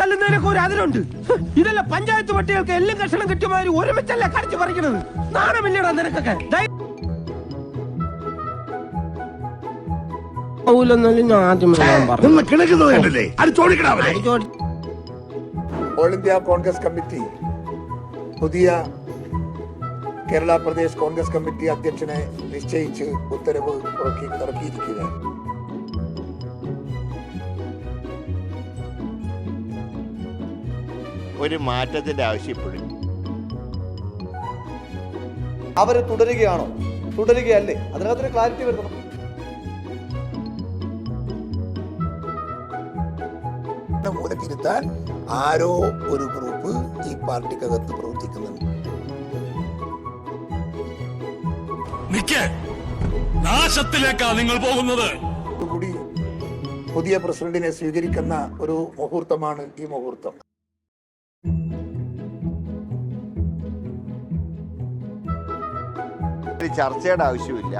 തല്ലുന്നതിനൊക്കെ ഒരു അതിലുണ്ട് ഇതല്ല പഞ്ചായത്ത് പട്ടികൾക്ക് എല്ലാം കഷണം കിട്ടിയമാതിരി ഒരുമിച്ചല്ല കടിച്ചു പറിക്കണത്? നാണമില്ലടാ നിനക്കൊക്കെ. ഓൾ ഇന്ത്യ കോൺഗ്രസ് കമ്മിറ്റി പുതിയ കേരള പ്രദേശ് കോൺഗ്രസ് കമ്മിറ്റി അധ്യക്ഷനെ നിശ്ചയിച്ച് ഉത്തരവ് ഇറക്കി ഇറക്കിയിരിക്കുകയാണ്. ഒരു മാറ്റത്തിന്റെ ആവശ്യപ്പെടും. അവർ തുടരുകയാണോ? തുടരുകയല്ലേ? അതിനകത്തൊരു ക്ലാരിറ്റി വരുത്തണം. മൂലക്കിരുത്താൻ ആരോ ഒരു ഗ്രൂപ്പ് ഈ പാർട്ടിക്കകത്ത് പ്രവർത്തിക്കുന്നുണ്ട്. നിക്ക് നാശത്തിലേക്കാ നിങ്ങൾ പോകുന്നത്. കൂടി പുതിയ പ്രസിഡന്റിനെ സ്വീകരിക്കുന്ന ഒരു മുഹൂർത്തമാണ് ഈ മുഹൂർത്തം. ഒരു ചർച്ചയുടെ ആവശ്യമില്ല.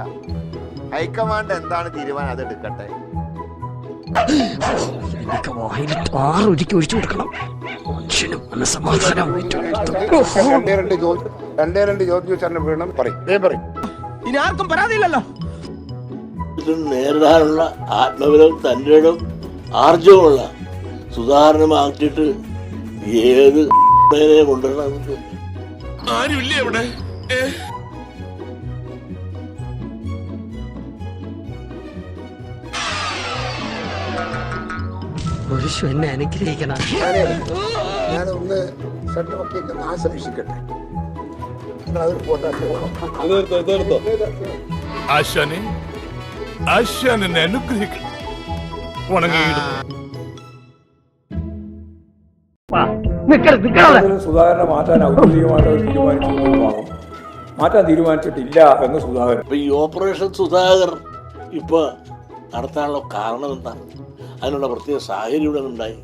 ഹൈക്കമാൻഡ് എന്താണ് തീരുമാനം? അത് എടുക്കട്ടെ. രണ്ടേ രണ്ട് ചോദ്യം രണ്ടേ രണ്ട് ചോദ്യം വീണം പറയും. ദേ പറയും. ഇനി ആർക്കും പരാതിയില്ലല്ലോ. ഇത് നേരിടാനുള്ള ആത്മബലം തന്റെ ആർജവുമുള്ള സുധാരണമാക്കിയിട്ട് ഏത് കൊണ്ടുവരണം? ആരുമില്ലേ അവിടെ ഏ ഞാനേ ഞാനൊന്ന് ഷർട്ടുമൊക്കെ ഒന്ന് ആശാനെ ആശാൻ എന്നെ അനുഗ്രഹിക്കണം സുധാകരനെ മാറ്റാൻ ഔദ്യോഗികമായിട്ട് അവർ തീരുമാനിച്ചിട്ടുണ്ടാകും മാറ്റാൻ തീരുമാനിച്ചിട്ടില്ല എന്ന് സുധാകരൻ. ഈ ഓപ്പറേഷൻ സുധാകർ ഇപ്പൊ നടത്താനുള്ള കാരണം എന്താണ് അതിനുള്ള പ്രത്യേക സാഹചര്യം ഇവിടെ ഉണ്ടായി.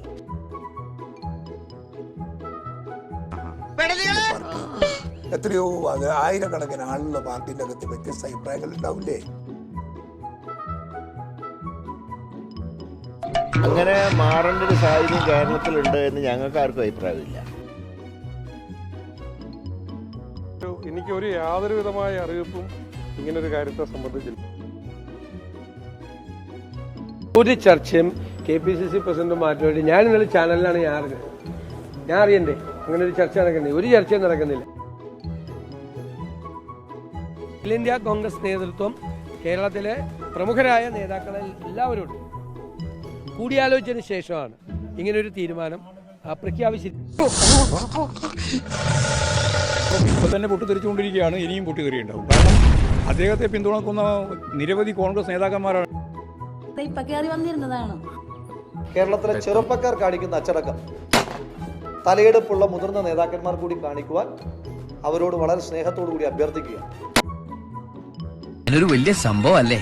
എത്രയോ അത് ആയിരക്കണക്കിന് ആളുള്ള പാർട്ടിന്റെ അകത്ത് വ്യത്യസ്ത അഭിപ്രായങ്ങൾ ഉണ്ടാവില്ലേ? അങ്ങനെ മാറേണ്ട ഒരു സാഹചര്യം കേരളത്തിലുണ്ട് എന്ന് ഞങ്ങൾക്ക് ആർക്കും അഭിപ്രായമില്ല. എനിക്ക് ഒരു യാതൊരു വിധമായ അറിയിപ്പും ഇങ്ങനൊരു കാര്യത്തെ സംബന്ധിച്ചില്ല. ഒരു ചർച്ചയും K P C C president മാറ്റുവേണ്ടി ഞാൻ ഇന്നലെ ചാനലിലാണ് ഞാൻ അറിഞ്ഞത്. ഞാൻ അറിയണ്ടേ? അങ്ങനെ ഒരു ചർച്ച നടക്കുന്നില്ല ഒരു ചർച്ചയും നടക്കുന്നില്ല. അഖിലേന്ത്യാ കോൺഗ്രസ് നേതൃത്വം കേരളത്തിലെ പ്രമുഖരായ നേതാക്കളെ എല്ലാവരും ഉണ്ട്. കൂടിയാലോചിച്ചതിന് ശേഷമാണ് ഒരു തീരുമാനം ആ, പ്രഖ്യാപിച്ചിരിക്കുന്നത് ഇപ്പൊ തന്നെ പൊട്ടിത്തെറിച്ചുകൊണ്ടിരിക്കുകയാണ് ഇനിയും പൊട്ടിത്തെറിയുണ്ടാവും. കാരണം അദ്ദേഹത്തെ പിന്തുണക്കുന്ന നിരവധി കോൺഗ്രസ് നേതാക്കന്മാരാണ്. ഇപ്പൊ കയറി വന്നിരുന്നതാണ്. കേരളത്തിലെ ചെറുപ്പക്കാർ കാണിക്കുന്ന അച്ചടക്കം. തലയെടുപ്പുള്ള മുതിർന്ന നേതാക്കന്മാർ കൂടി കാണിക്കുവാൻ അവരോട് വളരെ സ്നേഹത്തോടു കൂടി അഭ്യർത്ഥിക്കുക ഒരു വലിയ സംഭവം അല്ലേ?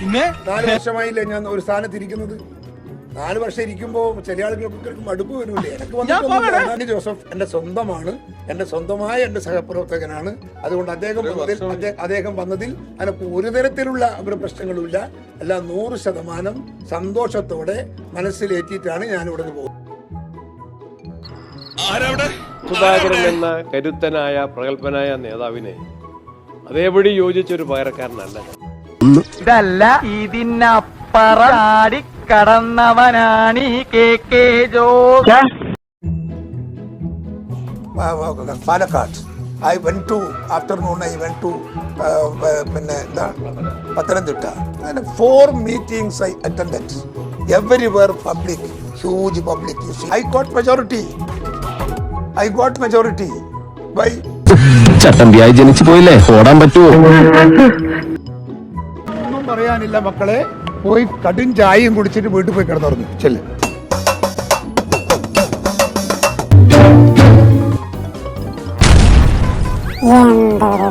നാല് വർഷമായില്ലേ ഞാൻ ഒരു സ്ഥാനത്ത് ഇരിക്കുന്നത്? നാല് വർഷം ഇരിക്കുമ്പോ ചില ആളുകൾക്കൊക്കെ മടുപ്പ് വരൂലേ എനിക്ക് വന്നിട്ടുണ്ട് ജോസഫ് എന്റെ സ്വന്തമാണ്. എന്റെ സ്വന്തമായ എന്റെ സഹപ്രവർത്തകനാണ്. അതുകൊണ്ട് അദ്ദേഹം വന്നതിൽ അദ്ദേഹം വന്നതിൽ അതിനൊക്കെ ഒരു തരത്തിലുള്ള ഒരു പ്രശ്നങ്ങളുമില്ല. എല്ലാം നൂറ് ശതമാനം സന്തോഷത്തോടെ മനസ്സിലേറ്റിയിട്ടാണ് ഞാൻ ഇവിടെ നിന്ന് പോകുന്നത്. ആരവിടെ? സുധാകരൻ എന്ന കരുത്തനായ പ്രഗത്ഭനായ നേതാവിനെ അതേപടി യോജിച്ചൊരു പകരക്കാരനല്ല ഇതല്ല ഇതിനപ്പറാടി കടന്നവനാണ് K K Jo. Palakkad. I went to afternoon I went to പിന്നെ എന്താ പത്തനംതിട്ട. അങ്ങനെ four meetings I attend everywhere public huge public I got majority I got majority by ചട്ടമ്പിയായി ജനിച്ചു പോയില്ലേ? ഓടാൻ പറ്റുമോ? ഒന്നും പറയാനില്ല മക്കളെ. പോയി കടും ചായയും കുടിച്ചിട്ട് വീട്ടിൽ പോയി കിടന്നുറങ്ങി. ചെല്ല്. എന്തൊരു